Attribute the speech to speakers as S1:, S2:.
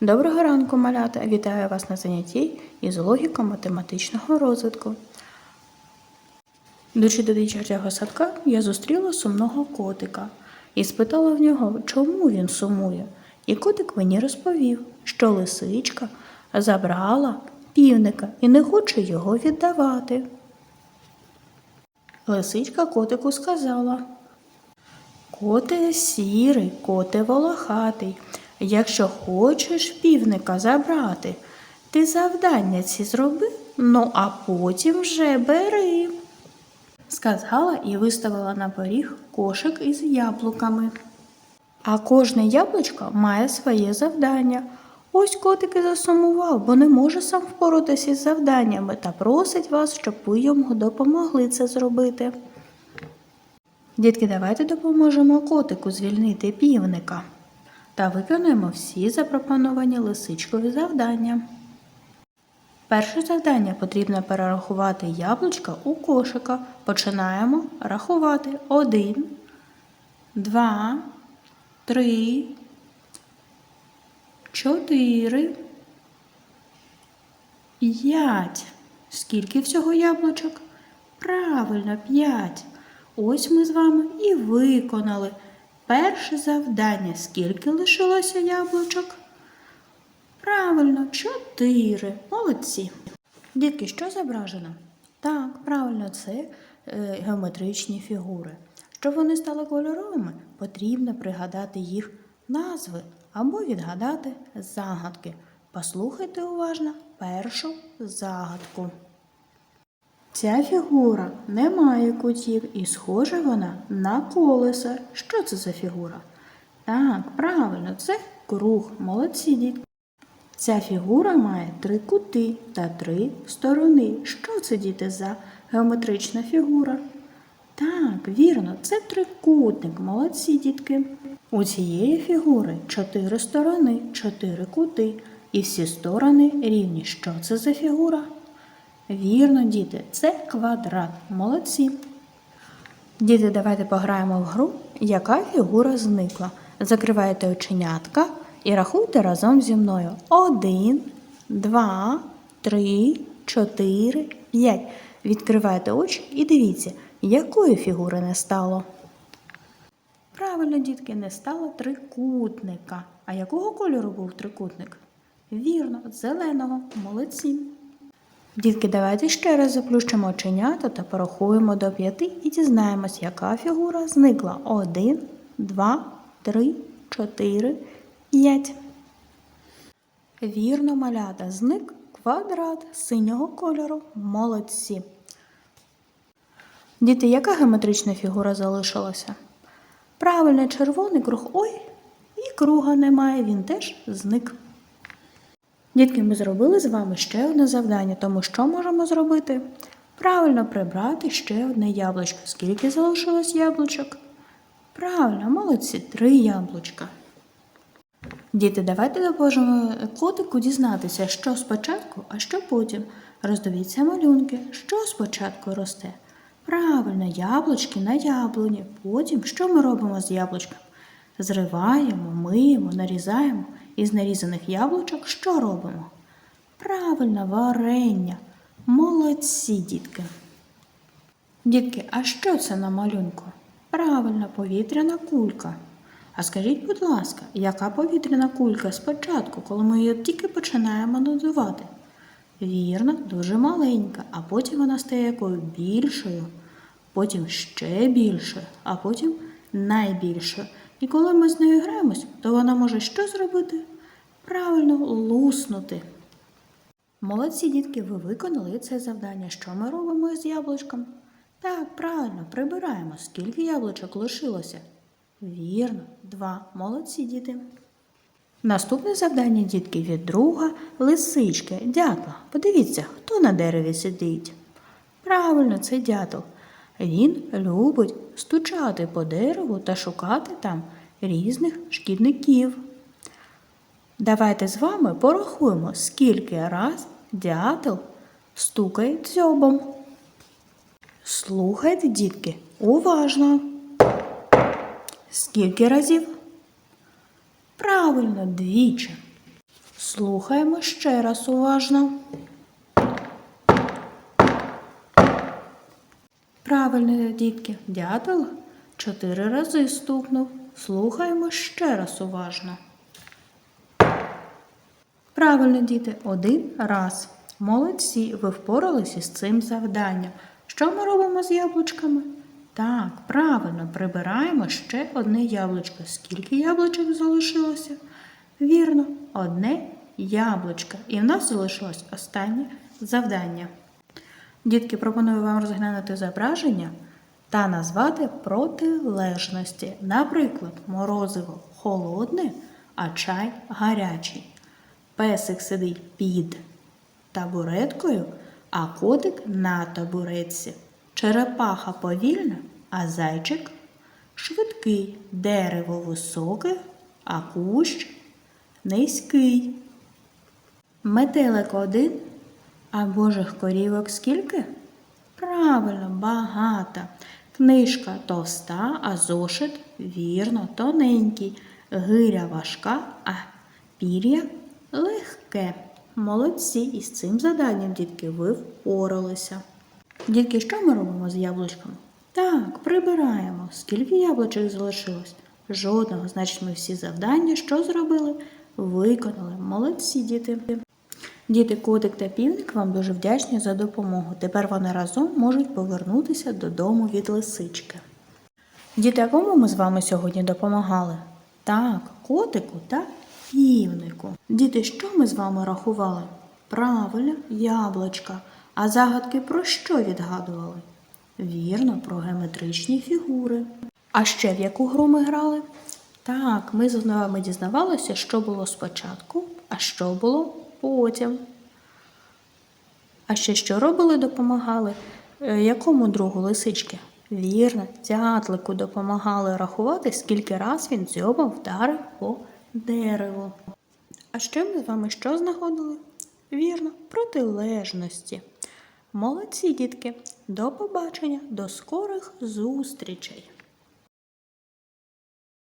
S1: Доброго ранку, малята! Вітаю вас на занятті із логіко-математичного розвитку. Йдучи до дитячого садка, я зустріла сумного котика і спитала в нього, чому він сумує. І котик мені розповів, що лисичка забрала півника і не хоче його віддавати. Лисичка котику сказала. Коте сірий, коте волохатий. Якщо хочеш півника забрати, ти завдання ці зроби, ну а потім вже бери. Сказала і виставила на поріг кошик із яблуками. А кожне яблучко має своє завдання. Ось котик і засумував, бо не може сам впоратися із завданнями та просить вас, щоб ви йому допомогли це зробити. Дітки, давайте допоможемо котику звільнити півника та виконуємо всі запропоновані лисичкові завдання. Перше завдання потрібно перерахувати яблучка у кошика. Починаємо рахувати. Один, два, три, чотири, п'ять. Скільки всього яблучок? Правильно, п'ять. Ось ми з вами і виконали перше завдання. Скільки лишилося яблучок? Правильно, чотири. Молодці. Дітки, що зображено? Так, правильно, це е, геометричні фігури. Щоб вони стали кольоровими, потрібно пригадати їх назви або відгадати загадки. Послухайте уважно першу загадку. Ця фігура не має кутів і схожа вона на колесо. Що це за фігура? Так, правильно, це круг. Молодці дітки. Ця фігура має три кути та три сторони. Що це діти за геометрична фігура? Так, вірно, це трикутник. Молодці дітки. У цієї фігури чотири сторони, чотири кути, і всі сторони рівні. Що це за фігура? Вірно, діти, це квадрат. Молодці. Діти, давайте пограємо в гру, яка фігура зникла. Закривайте оченятка і рахуйте разом зі мною. Один, два, три, чотири, п'ять. Відкривайте очі і дивіться, якої фігури не стало. Правильно, дітки, не стало трикутника. А якого кольору був трикутник? Вірно, зеленого. Молодці. Дітки, давайте ще раз заплющимо оченята та порахуємо до п'яти і дізнаємось, яка фігура зникла. Один, два, три, чотири, п'ять. Вірно, малята, зник квадрат синього кольору. Молодці. Діти, яка геометрична фігура залишилася? Правильно, червоний круг. Ой, і круга немає, він теж зник. Дітки, ми зробили з вами ще одне завдання, тому що можемо зробити? Правильно прибрати ще одне яблучко. Скільки залишилось яблучок? Правильно, молодці, три яблучка. Діти, давайте допоможемо котику дізнатися, що спочатку, а що потім. Роздивіться малюнки, що спочатку росте. Правильно, яблучки на яблуні. Потім що ми робимо з яблучком? Зриваємо, миємо, нарізаємо. Із нарізаних яблучок що робимо? Правильно, варення. Молодці, дітки. Дітки, а що це на малюнку? Правильно, повітряна кулька. А скажіть, будь ласка, яка повітряна кулька спочатку, коли ми її тільки починаємо надувати? Вірно, дуже маленька, а потім вона стає якою більшою, потім ще більшою, а потім найбільшою. І коли ми з нею граємось, то вона може що зробити? Правильно луснути. Молодці дітки, ви виконали це завдання. Що ми робимо з яблучком? Так, правильно, прибираємо. Скільки яблучок лишилося? Вірно, два. Молодці діти. Наступне завдання, дітки, від друга лисички, дятла. Подивіться, хто на дереві сидить. Правильно, це дятел. Він любить стучати по дереву та шукати там різних шкідників. Давайте з вами порахуємо, скільки раз дятел стукає дзьобом. Слухайте, дітки, уважно. Скільки разів? Правильно, двічі. Слухаємо ще раз уважно. Правильно, дітки, дятел чотири рази стукнув. Слухаємо ще раз уважно. Правильно, діти, один раз. Молодці, ви впоралися з цим завданням. Що ми робимо з яблучками? Так, правильно, прибираємо ще одне яблучко. Скільки яблучок залишилося? Вірно, одне яблучко. І в нас залишилось останнє завдання. Дітки, пропоную вам розглянути зображення та назвати протилежності. Наприклад, морозиво холодне, а чай гарячий. Песик сидить під табуреткою, а котик на табуретці. Черепаха повільна, а зайчик швидкий. Дерево високе, а кущ низький. Метелик один, а божих корівок скільки? Правильно, багато. Книжка товста, а зошит вірно, тоненький. Гиря важка, а пір'я легке. Молодці, і з цим заданням, дітки, ви впоралися. Дітки, що ми робимо з яблучками? Так, прибираємо. Скільки яблучок залишилось? Жодного. Значить, ми всі завдання, що зробили? Виконали. Молодці, діти. Діти, котик та півник вам дуже вдячні за допомогу. Тепер вони разом можуть повернутися додому від лисички. Діти, а ми з вами сьогодні допомагали? Так, котику та півнику. Діти, що ми з вами рахували? Правильно, яблучка. А загадки про що відгадували? Вірно, про геометричні фігури. А ще в яку гру ми грали? Так, ми з вами дізнавалися, що було спочатку, а що було потім. А ще що робили, допомагали? Е, Якому другу лисички? Вірно, дятлику допомагали рахувати, скільки раз він дзьобом вдарив по дереву. А ще ми з вами що знаходили? Вірно, протилежності. Молодці, дітки! До побачення, до скорих зустрічей!